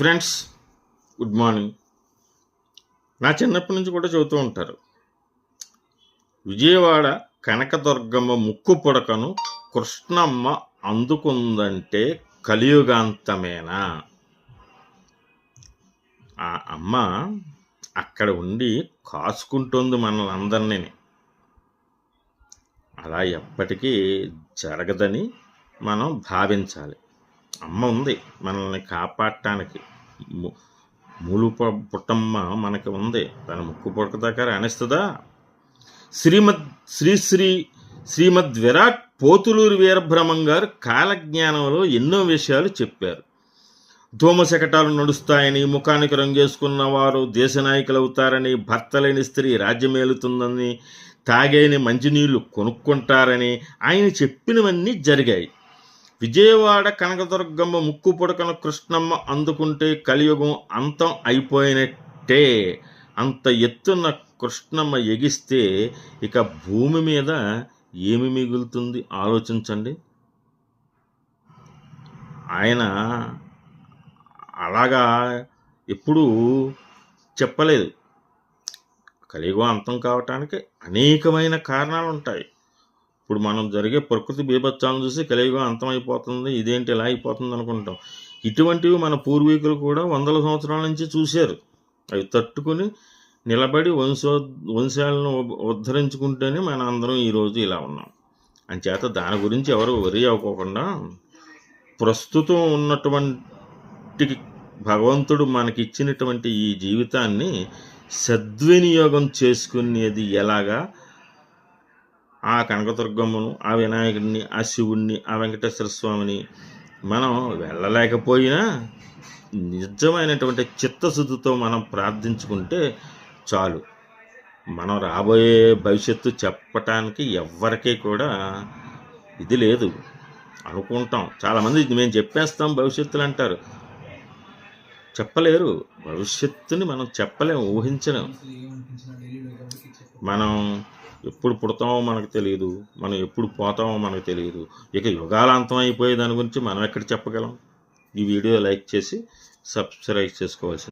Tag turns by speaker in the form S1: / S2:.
S1: Friends good morning నా చిన్నప్పటి నుంచి కూడా చెబుతూ ఉంటారు. విజయవాడ కనకదుర్గమ్మ ముక్కు పుడకను కృష్ణమ్మ అందుకుందంటే కలియుగాంతమేనా? ఆ అమ్మ అక్కడ ఉండి కాసుకుంటుంది మనల్ని అలా ఎప్పటికీ జరగదని మనం భావించాలి. అమ్మ ఉంది మనల్ని కాపాడటానికి. ము- మూలు పుట్టమ్మ మనకు ఉంది. తన ముక్కు పుడక దగ్గర అనిస్తుందా? శ్రీమద్ శ్రీ శ్రీ శ్రీమద్ విరాట్ పోతులూరు వీరబ్రహ్మం గారు కాలజ్ఞానంలో ఎన్నో విషయాలు చెప్పారు. ధూమశకటాలు నడుస్తాయని ముఖానికి రంగేసుకున్న వారు దేశ నాయకులు అవుతారని భర్త లేని స్త్రీ రాజ్యమేలుతుందని తాగేని మంచినీళ్ళు కొనుక్కుంటారని ఆయన చెప్పినవన్నీ జరిగాయి. విజయవాడ కనకదుర్గమ్మ ముక్కు పుడకన కృష్ణమ్మ అందుకుంటే కలియుగం అంతం అయిపోయినట్టే. అంత ఎత్తున కృష్ణమ్మ ఎగిస్తే ఇక భూమి మీద ఏమి మిగులుతుంది? ఆలోచించండి. ఆయన అలాగా ఎప్పుడూ చెప్పలేదు. కలియుగం అంతం కావటానికి అనేకమైన కారణాలు ఉంటాయి ఇప్పుడు మనం జరిగే ప్రకృతి బీభత్సాలను చూసి కలియుగం అంతమైపోతుంది ఇదేంటి ఇలా అయిపోతుంది అనుకుంటాం. ఇటువంటివి మన పూర్వీకులు కూడా వందల సంవత్సరాల నుంచి చూశారు. అవి తట్టుకుని నిలబడి వంశో వంశాలను ఉద్ధరించుకుంటేనే మన అందరం ఈరోజు ఇలా ఉన్నాం. అంచేత దాని గురించి ఎవరు వరి అవ్వకోకుండా ప్రస్తుతం ఉన్నటువంటి భగవంతుడు మనకి ఇచ్చినటువంటి ఈ జీవితాన్ని సద్వినియోగం చేసుకునేది ఎలాగా? ఆ కనకదుర్గమ్మను ఆ వినాయకుడిని ఆ శివుణ్ణి ఆ వెంకటేశ్వర స్వామిని మనం వెళ్ళలేకపోయినా నిజమైనటువంటి చిత్తశుద్ధితో మనం ప్రార్థించుకుంటే చాలు. మనం రాబోయే భవిష్యత్తు చెప్పటానికి ఎవ్వరికీ కూడా ఇది లేదు. అనుకుంటాం. చాలామంది మేము చెప్పేస్తాం భవిష్యత్తులు అంటారు. చెప్పలేరు. భవిష్యత్తుని మనం చెప్పలేము ఊహించలేము మనం ఎప్పుడు పుడతామో మనకు తెలియదు మనం ఎప్పుడు పోతామో మనకు తెలియదు ఇక యుగాలాంతం అయిపోయే దాని గురించి మనం ఎక్కడ చెప్పగలం? ఈ వీడియో లైక్ చేసి సబ్స్క్రైబ్ చేసుకోవాల్సింది.